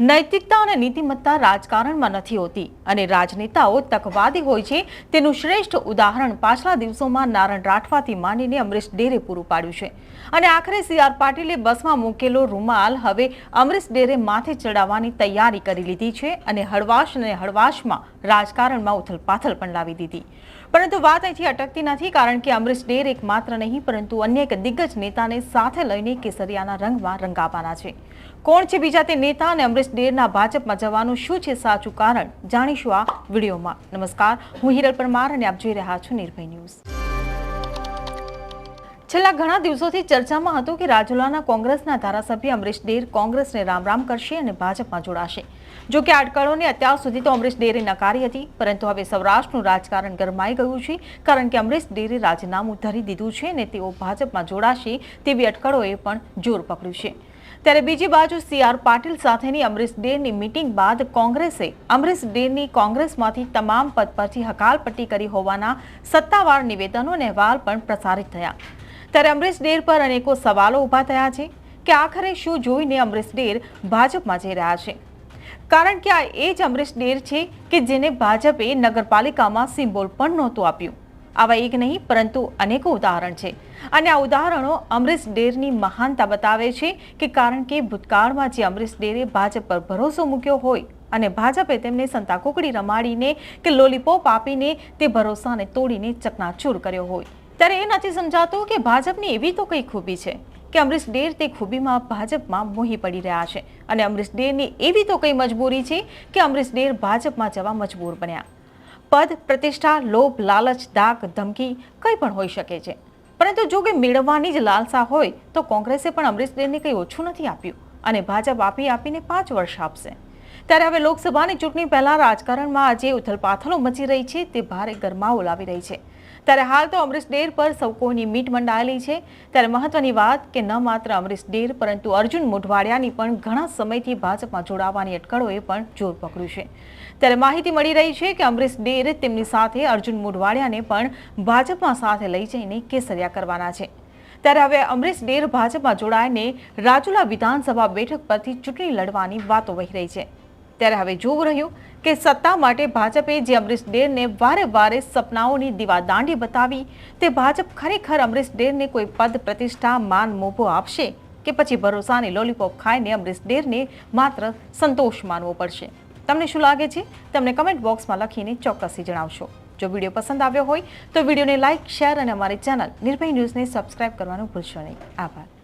નૈતિકતા અને નીતિમત્તા રાજકારણમાં નથી હોતી અને રાજનેતાઓ તકવાદી હોય છે તેનું શ્રેષ્ઠ ઉદાહરણ પાછલા દિવસોમાં નારણ રાઠવાથી માંડીને અમરીશ ડેરે પૂરું પાડ્યું છે. અને આખરે સી આર પાટીલે બસમાં મૂકેલો રૂમાલ હવે અમરીશ ડેરે માથે ચડાવવાની તૈયારી કરી લીધી છે અને હળવાશ અને હળવાશમાં રાજકારણમાં ઉથલપાથલ પણ લાવી દીધી. પરંતુ વાત અહીંથી અટકતી નથી કારણ કે અમરીશ ડેર એક માત્ર નહીં, પરંતુ અન્ય એક દિગ્ગજ નેતાને સાથે લઈને કેસરિયાના રંગમાં રંગાવાના છે. કોણ છે બીજા તે નેતા અને અમરીશ ડેરના ભાજપમાં જવાનું શું છે સાચું કારણ જાણીશું આ વિડીયોમાં. નમસ્કાર, હું હિરલ પરમાર અને આપ જોઈ રહ્યા છો નિર્ભય ન્યૂઝ. છેલ્લા ઘણા દિવસોથી ચર્ચામાં હતું કે રાજુલાના કોંગ્રેસના ધારાસભ્ય અમરીશ ડેર કોંગ્રેસને રામ રામ કરશે અને ભાજપમાં જોડાશે. જો કે અટકળોને અત્યાર સુધી તો અમરીશ ડેરે નકારી હતી, પરંતુ હવે સૌરાષ્ટ્રનું રાજકારણ ગરમાઈ ગયું છે, કારણ કે અમરીશ ડેરે રાજીનામું ધરી દીધું છે અને તેઓ ભાજપમાં જોડાશે તેવી અટકળોએ પણ જોર પકડ્યું છે. ત્યારે બીજી બાજુ સી આર પાટીલ સાથેની અમરીશ ડેરની મીટિંગ બાદ કોંગ્રેસે અમરીશ ડેરની કોંગ્રેસમાંથી તમામ પદ પરથી હકાલપટ્ટી કરી હોવાના સત્તાવાર નિવેદનો અને અહેવાલ પણ પ્રસારિત થયા. ત્યારે અમરીશ ડેર પર અનેકો સવાલો ઊભા થયા છે કે આખરે શું જોઈને અમરીશ ડેર ભાજપમાં જઈ રહ્યા છે? કારણ કે આ એ જ અમરીશ ડેર છે કે જેને ભાજપે નગરપાલિકામાં સિમ્બોલ પણ નહોતું આપ્યું. આવા એક નહીં, પરંતુ અનેકો ઉદાહરણ છે. અને આ ઉદાહરણો અમરીશ ડેરની મહાનતા બતાવે છે કે કારણ કે ભૂતકાળમાં જે અમરીશ ડેરે ભાજપ પર ભરોસો મૂક્યો હોય અને ભાજપે તેમને સંતાકુકડી રમાડીને કે લોલીપોપ આપીને તે ભરોસાને તોડીને ચકનાચૂર કર્યો હોય. ત્યારે એ નથી સમજાતું કે ભાજપની એવી તો કઈ ખૂબી છે કે અમરીશ ડેર તે ખૂબીમાં ભાજપમાં મોહી પડી રહ્યા છે. અને અમરીશ ડેરની એવી તો કઈ મજબૂરી છે કે અમરીશ ડેર ભાજપમાં જવા મજબૂર બન્યા. પદ, પ્રતિષ્ઠા, લોભ, લાલચ દાગ ધમકી કંઈ પણ હોઈ શકે છે. પરંતુ જો કે મેળવવાની જ લાલસા હોય તો કોંગ્રેસે પણ અમરીશ ડેરને કંઈ ઓછું નથી આપ્યું અને ભાજપ આપી આપીને પાંચ વર્ષ આપશે. ત્યારે હવે લોકસભાની ચૂંટણી પહેલા રાજકારણમાં આજે ઉથલપાથલો મચી રહી છે, તે ભારે ગરમાવો લાવી રહી છે. ત્યારે હાલ તો અમરીશ ડેર પર સૌ કોઈની મીટ મંડાયેલી છે. ત્યારે મહત્વની વાત કે ન માત્ર અમરીશ ડેર, પરંતુ અર્જુન મોઢવાડિયાની પણ ઘણા સમયથી ભાજપમાં જોડાવાની અટકળોએ પણ જોર પકડ્યું છે. ત્યારે માહિતી મળી રહી છે કે અમરીશ ડેર તેમની સાથે અર્જુન મોઢવાડિયાને પણ ભાજપમાં સાથે લઈ જઈને કેસરિયા કરવાના છે. ત્યારે હવે અમરીશ ડેર ભાજપમાં જોડાઈને રાજુલા વિધાનસભા બેઠક પરથી ચૂંટણી લડવાની વાતો વહી રહી છે. ત્યારે હવે જોવું રહ્યું કે સત્તા માટે ભાજપે જે અમરીશ ડેરને વારે વારે સપનાઓની દીવાદાંડી બતાવી, તે ભાજપ ખરેખર અમરીશ ડેરને કોઈ પદ પ્રતિષ્ઠા માન મોભો આપશે કે પછી ભરોસાની લોલીપોપ ખાઈને અમરીશ ડેરને માત્ર સંતોષ માનવો પડશે? તમને શું લાગે છે? તમને કમેન્ટ બોક્સમાં લખીને ચોક્કસથી જણાવશો. જો વીડિયો પસંદ આવ્યો હોય તો વિડીયોને લાઇક શેર અને અમારી ચેનલ નિર્ભય ન્યૂઝને સબસ્ક્રાઇબ કરવાનું ભૂલશો નહીં. આભાર.